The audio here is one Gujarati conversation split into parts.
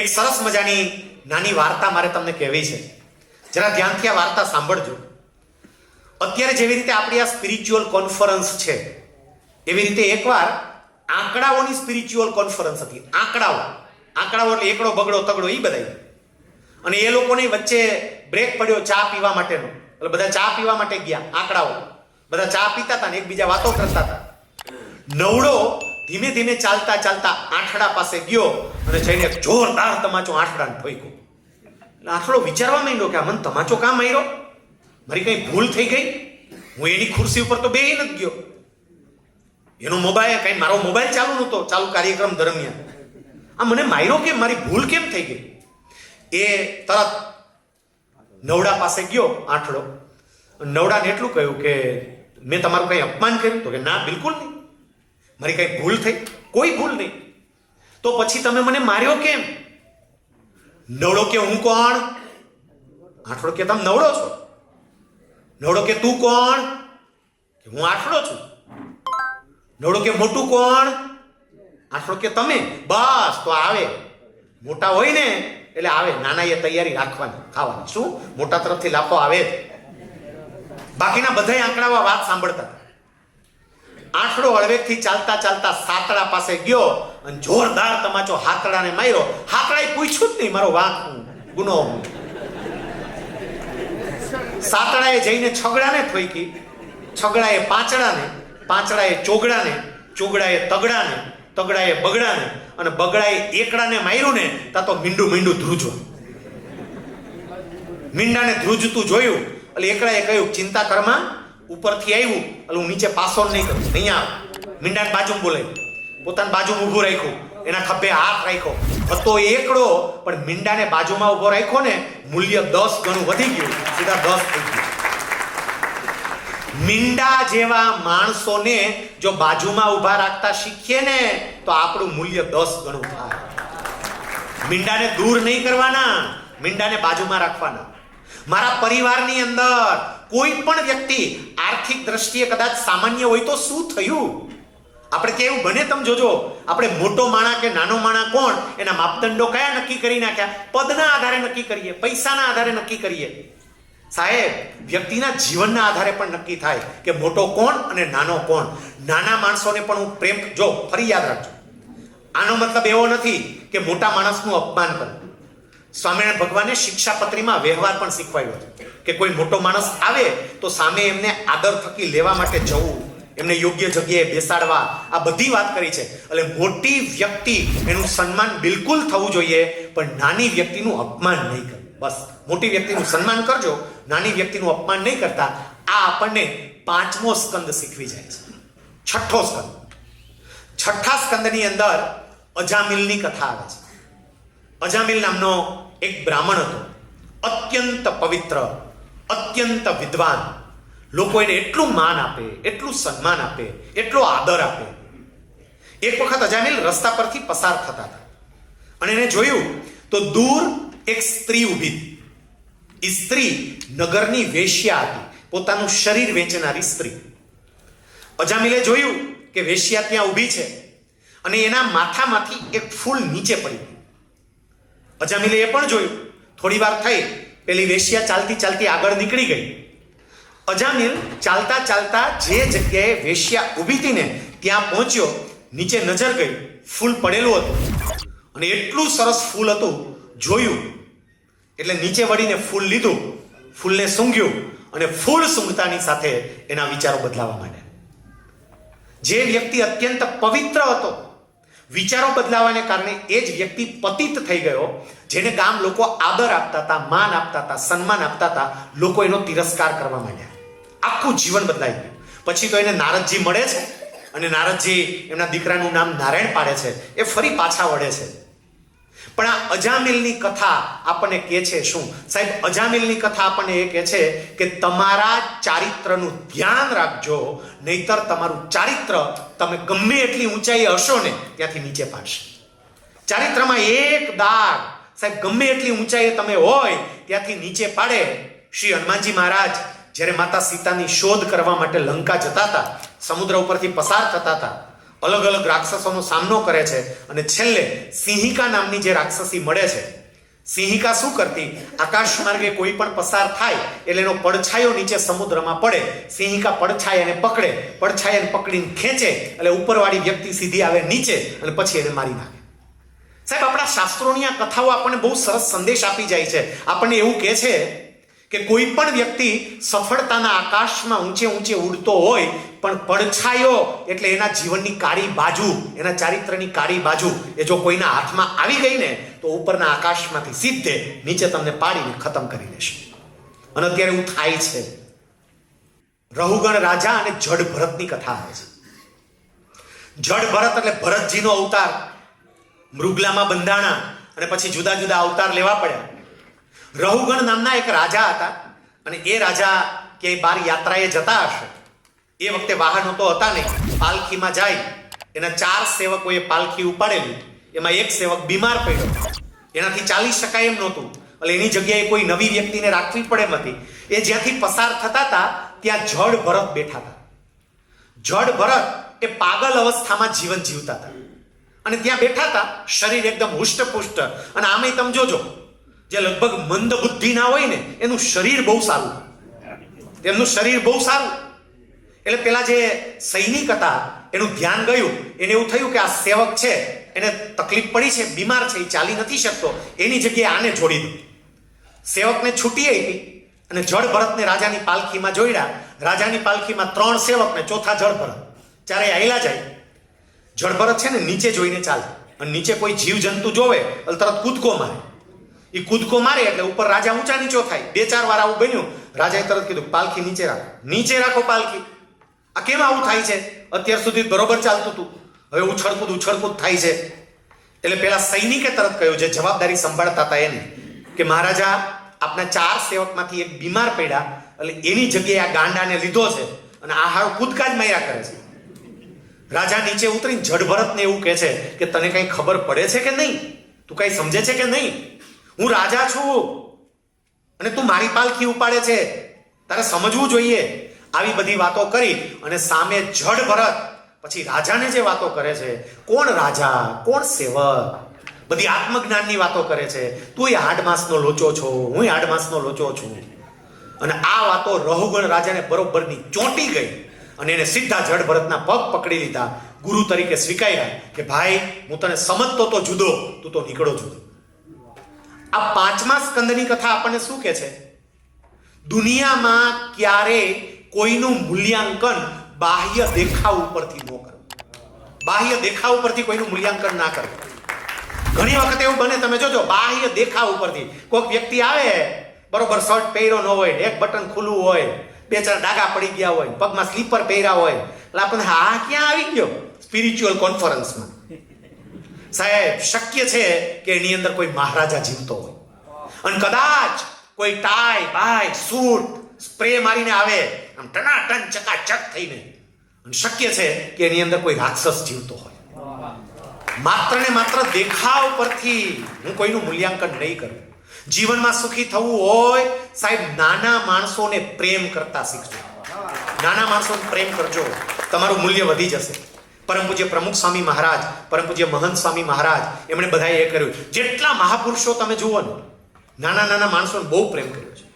એક સરસ મજાની નાની વાર્તા મારે તમને કહેવી છે. જરા ધ્યાનથી આ વાર્તા સાંભળજો. અત્યારે જેવી રીતે આપણી આ સ્પિરિચ્યુઅલ કોન્ફરન્સ છે, એવી રીતે એકવાર આંકડાઓની સ્પિરિચ્યુઅલ કોન્ફરન્સ હતી. આંકડાઓ. આંકડાઓ એટલે એકડો, બગડો, તગડો એ બધા અને એ લોકોની વચ્ચે બ્રેક પડ્યો ચા પીવા માટેનો. એટલે બધા ચા પીવા માટે ગયા, આંકડાઓ. બધા ચા પીતા હતા ને એકબીજા વાતો કરતા હતા નવડો ધીમે ધીમે ચાલતા ચાલતા આઠડા પાસે ગયો અને જઈને જોરદાર તમાચો આઠડાને ઠોક્યો એટલે આઠડો વિચારવા માંડ્યો કે આ મને તમાચો કામ માર્યો મારી કઈ ભૂલ થઈ ગઈ? હું એની ખુરશી ઉપર તો બે નથી ગયો. એનો મોબાઈલ, કઈ મારો મોબાઈલ ચાલુ નહોતો, ચાલુ કાર્યક્રમ દરમિયાન. આ મને માર્યો કે મારી ભૂલ કેમ થઈ ગઈ? એ તરત નવડા પાસે ગયો આઠડો. નવડાને એટલું કહ્યું કે, મેં તમારું કંઈ અપમાન કર્યું? તો કે, ના, બિલકુલ નહીં. મારી કઈ ભૂલ થઈ? કોઈ ભૂલ નહીં. તો પછી તમે મને માર્યો કેમ? નવડો કે હું કોણ? આઠડો કે તમે નવડો છો? નવડો કે તું કોણ? કે હું આઠડો છું? નવડો કે મોટું કોણ? આઠડો કે તમે? બસ, તો આવે. મોટા હોય ને, એટલે આવે. નાના એ તૈયારી રાખવાની, ખાવાની. શું? મોટા તરફથી લાફો આવે બાકીના બધા આંકડામાં વાત સાંભળતા. આંખડો હળવેકથી ચાલતા ચાલતા સાતડા પાસે ગયો અને જોરદાર તમાચો હાથડાને માર્યો. હાથડાએ પૂછ્યું જ નહીં, મારો વાંક ગુનો. સાતડાએ જઈને છગડાને ઠોકી છગડાએ પાંચડાને, પાંચડાએ ચોગડાને, ચોગડાએ તગડાને, તગડાએ બગડાને અને બગડાએ એકડાને માર્યું ને તા તો મીંડું મીંડું ધ્રુજો મીંડાને ધ્રુજતું જોયું, એટલે એકડાએ કહ્યું, ચિંતા કરમાં ઉપરથી આવ્યું એટલે હું નીચે પાસો નહીં કરું. નહીં આવ. બાજુમાં બોલાવ્યું પોતાની બાજુ ઊભું રાખ્યું. એના ખભે હાથ રાખ્યો. હતો એકડો, પણ મીંડાને બાજુમાં ઊભો રાખ્યો ને, મૂલ્ય દસ ગણું વધી ગયું. સીધા દસ થઈ ગયું. મીંડા જેવા માણસોને જો બાજુમાં ઊભા રાખતા શીખીએ ને, તો આપણું મૂલ્ય દસ ગણું થાય. મીંડાને દૂર નહીં કરવાના. મીંડાને બાજુમાં રાખવાના. મારા પરિવારની અંદર કોઈ પણ વ્યક્તિ આર્થિક દ્રષ્ટિએ કદાચ સામાન્ય હોય તો શું થયું? આપણે કેવું બને તમે જોજો, આપણે મોટો માણા કે નાનો માણા કોણ, એના માપદંડો કયા નક્કી કરી નાખ્યા? પદના આધારે નક્કી કરીએ, પૈસાના આધારે નક્કી કરીએ. સાહેબ, વ્યક્તિના જીવનના આધારે પણ નક્કી થાય કે મોટો કોણ અને નાનો કોણ. નાના માણસોને પણ હું પ્રેમ, જો, ફરી યાદ રાખજો. આનો મતલબ એવો નથી કે મોટા માણસનું અપમાન કરવું. સ્વામિનારાયણ ભગવાને શિક્ષાપત્રીમાં વ્યવહાર પણ શીખવાડ્યો છે કે કોઈ મોટો માણસ આવે તો સામે એમને આદર થકી લેવા માટે જવું, એમને યોગ્ય જગ્યાએ બેસાડવા, આ બધી વાત કરી છે. એટલે મોટી વ્યક્તિ એનું સન્માન બિલકુલ થવું જોઈએ, પણ નાની વ્યક્તિનું અપમાન નહીં કરે. બસ, મોટી વ્યક્તિનું સન્માન કરજો, નાની વ્યક્તિનું અપમાન નહીં કરતા, આ આપણને પાંચમો સ્કંદ શીખવી જાય છે. છઠ્ઠો સ્કંદ. છઠ્ઠા સ્કંદની અંદર અજામિલની કથા આવે છે. અજામિલ નામનો એક બ્રાહ્મણ હતો. અત્યંત પવિત્ર, અત્યંત વિદ્વાન. લોકો એને એટલું માન આપે, એટલું સન્માન આપે, એટલો આદર આપે. એક વખત અજામિલ રસ્તા પરથી પસાર થતા હતા. અને એને જોયું તો દૂર એક સ્ત્રી ઊભી. હતી સ્ત્રી નગરની વેશ્યા હતી, પોતાનું શરીર વેચનારી સ્ત્રી. અજામિલે જોયું કે વેશ્યા ત્યાં ઊભી છે અને એના માથામાંથી એક ફૂલ નીચે પડી ગયું. અજામિલે એ પણ જોયું. થોડી વાર થઈ, પેલી વેશ્યા ચાલતી ચાલતી આગળ નીકળી ગઈ. અજામિલ ચાલતા ચાલતા જે જગ્યાએ વેશ્યા ઊભી હતી ને ત્યાં પહોંચ્યો, નીચે નજર ગઈ. ફૂલ પડેલું હતું. અને એટલું સરસ ફૂલ હતું, જોયું. એટલે નીચે વળીને ફૂલ લીધું. ફૂલને સૂંઘ્યું અને ફૂલ સૂંઘતાની સાથે એના વિચારો બદલાવા માંડ્યા. જે વ્યક્તિ અત્યંત પવિત્ર હતો વિચારો બદલાવાને કારણે એ જ વ્યક્તિ પતિત થઈ ગયો, જેને ગામ લોકો આદર આપતા હતા, માન આપતા હતા, સન્માન આપતા હતા, લોકો એનો તિરસ્કાર કરવા માંડ્યા. આખું જીવન બદલાઈ ગયું. પછી તો એને નારદજી મળે છે અને નારદજી એમના દીકરાનું નામ નારાયણ પાડે છે. એ ફરી પાછા વળે છે. પણ આ અજામિલની કથા આપણને કહે છે શું? સાહેબ, અજામિલની કથા આપણને એ કહે છે કે તમારા ચારિત્રનું ધ્યાન રાખજો, નહીતર તમારું ચારિત્ર તમે ગમે એટલી ઊંચાઈએ હશો ને, ત્યાંથી નીચે પાડશે. ચારિત્રમાં એક દાગ, સાહેબ, ગમે એટલી ઊંચાઈએ તમે હોય, ત્યાંથી નીચે પાડે. શ્રી હનુમાનજી મહારાજ જ્યારે માતા સીતાની શોધ કરવા માટે લંકા જતા હતા, સમુદ્ર ઉપરથી પસાર થતા હતા અલગ અલગ રાક્ષસોનો સામનો કરે છે અને છેલ્લે સિંહિકા નામની જે રાક્ષસી મળે છે, સિંહિકા શું કરતી? આકાશ માર્ગે કોઈ પણ પસાર થાય એટલે એનો પડછાયો નીચે સમુદ્રમાં પડે. સિંહિકા પડછાયાને પકડે પડછાયાને પકડીને ખેંચે એટલે ઉપરવાળી વ્યક્તિ સીધી આવે નીચે અને પછી એને મારી નાખે. સાહેબ, આપણા શાસ્ત્રોની આ કથાઓ આપણને બહુ સરસ સંદેશ આપી જાય છે. આપણને એવું કહે છે કે કોઈ પણ વ્યક્તિ સફળતાના આકાશમાં ઊંચે ઊંચે ઉડતો હોય, પણ પડછાયો એટલે એના જીવનની કાળી બાજુ, એના ચારિત્રની કાળી બાજુ, એ જો કોઈના હાથમાં આવી ગઈ ને, તો ઉપરના આકાશમાંથી સીધે નીચે તમને પાડીને ખતમ કરી દેશે. અને અત્યારે એવું થાય છે. રહુગણ રાજા અને જડ ભરતની કથા આવે છે. જડ ભરત એટલે ભરતજીનો અવતાર. મૃગલામાં બંધાણા અને પછી જુદા જુદા અવતાર લેવા પડ્યા. રહુગણ નામના એક રાજા હતા. અને એ રાજા ક્યાંય બાર યાત્રાએ જતા હશે. એ વખતે વાહનો તો હતા નહીં. પાલખીમાં જાય, એના ચાર સેવકોએ પાલખી ઉપાડેલી. એમાં એક સેવક બીમાર પડ્યો. એનાથી ચાલી શકાય એમ નહોતું. એટલે એની જગ્યાએ કોઈ નવી વ્યક્તિને રાખવી પડે એમ હતી. એ જ્યાંથી પસાર થતા હતા, ત્યાં જડ ભરત બેઠા હતા. જડ ભરત એ પાગલ અવસ્થામાં જીવન જીવતા હતા. અને ત્યાં બેઠા હતા, શરીર એકદમ હુષ્ટપુષ્ટ. અને આમે તમે જોજો જે લગભગ મંદ બુદ્ધિ ના હોય ને, એનું શરીર બહુ સારું. તેમનું શરીર બહુ સારું. એટલે પેલા જે સૈનિક હતા, એનું ધ્યાન ગયું. એને એવું થયું કે આ સેવક છે, એને તકલીફ પડી છે, બીમાર છે, એ ચાલી નથી શકતો. એની જગ્યાએ આને જોડી દીધું સેવકને છૂટી આપી અને જળ ભરતને રાજાની પાલખીમાં જોડ્યા. રાજાની પાલખીમાં ત્રણ સેવક ને ચોથા જળ ભરત. ચારે આયલા જાય. જળ ભરત છે ને નીચે જોઈને ચાલે. અને નીચે કોઈ જીવ જંતુ જોવે એટલે તરત કૂદકો મારે. એ કૂદકો મારે એટલે ઉપર રાજા ઊંચા નીચો થાય બે ચાર વાર આવું બન્યું. રાજાએ તરત કીધું, પાલખી નીચે રાખો. નીચે રાખો પાલખી. આ કેમ આવું થાય છે? અત્યાર સુધી બરોબર ચાલતું હતું. હવે ઉછળકૂદ ઉછળકૂદ થાય છે. એટલે પેલા સૈનિકે તરત કહ્યું, જે જવાબદારી સંભાળતા હતા એને, કે મહારાજા, આપના ચાર સેવકમાંથી એક બીમાર પડ્યા એટલે એની જગ્યાએ આ ગાંડાને લીધો છે અને આ હારો કૂદકા જ માર્યા કરે છે. રાજા નીચે ઉતરીને જડભરતને એવું કહે છે કે, તને કઈ ખબર પડે છે કે નહીં? તું કઈ સમજે છે કે નહીં? હું રાજા છું. અને તું મારી પાલખી ઉપાડે છે. તારે સમજવું જોઈએ. આવી બધી વાતો કરી અને સામે જડ ભરત પછી રાજાને જે વાતો કરે છે, કોણ રાજા, કોણ સેવક, બધી આત્મજ્ઞાનની વાતો કરે છે. તું આઠ માસનો લોચો છો, હું આઠ માસનો લોચો છું. અને આ વાતો રહુગણ રાજાને બરોબરની ચોંટી ગઈ અને એને સીધા જડ ભરતના પગ પકડી લીધા. ગુરુ તરીકે સ્વીકાર્યા કે, ભાઈ, હું તને સમજતો તો જુદો, તું તો નીકળો જુદો. આ પાંચમા સ્કંદની કથા આપણને શું કે છે? દુનિયામાં ક્યારે કોઈનું મૂલ્યાંકન બાહ્ય દેખાવ ઉપરથી ન કરવું બાહ્ય દેખાવ ઉપરથી કોઈનું મૂલ્યાંકન ના કરવું ઘણી વખત એવું બને, તમે જોજો, બાહ્ય દેખાવ ઉપરથી. કોઈક વ્યક્તિ આવે, બરોબર શર્ટ પહેર્યો ન હોય એક બટન ખુલ્લું હોય, બે ચાર ડાગા પડી ગયા હોય, પગમાં સ્લીપર પહેર્યા હોય, એટલે આપણને, હા, ક્યાં આવી ગયો? સ્પિરિચ્યુઅલ કોન્ફરન્સમાં સાહેબ, શક્ય છે કે એની અંદર કોઈ મહારાજા જીવતો હોય. અને કદાચ કોઈ ટાઈ બાય સૂટ, સ્પ્રે મારીને આવે, આમ ટનાટન, ચકાચક થઈને. અને શક્ય છે કે એની અંદર કોઈ રાક્ષસ જીવતો હોય. માત્ર ને માત્ર દેખાવ પરથી હું કોઈનું મૂલ્યાંકન નહીં કરું. જીવનમાં સુખી થવું હોય, સાહેબ, નાના માણસોને પ્રેમ કરતા શીખજો. નાના માણસોને પ્રેમ કરજો. તમારું મૂલ્ય વધી જશે. પરમ પૂજ્ય પ્રમુખ સ્વામી મહારાજ, પરમ પૂજ્ય મહંત સ્વામી મહારાજ, એમણે બધાએ એ કર્યું. જેટલા મહાપુરુષો તમે જુઓ ને, નાના નાના માણસોને બહુ પ્રેમ કર્યો છે.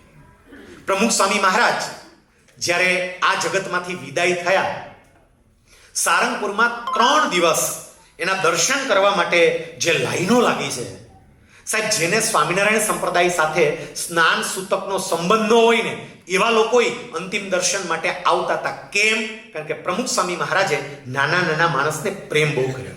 પ્રમુખ સ્વામી મહારાજ જ્યારે આ જગતમાંથી વિદાય થયા, સારંગપુરમાં ત્રણ દિવસ એના દર્શન કરવા માટે જે લાઈનો લાગી છે સાહેબ, જેને સ્વામિનારાયણ સંપ્રદાય સાથે સ્નાન સૂતકનો સંબંધ ન હોય ને, એવા લોકો અંતિમ દર્શન માટે આવતા હતા. કેમ? કારણ કે પ્રમુખ સ્વામી મહારાજે નાના નાના માણસને પ્રેમ બહુ કર્યો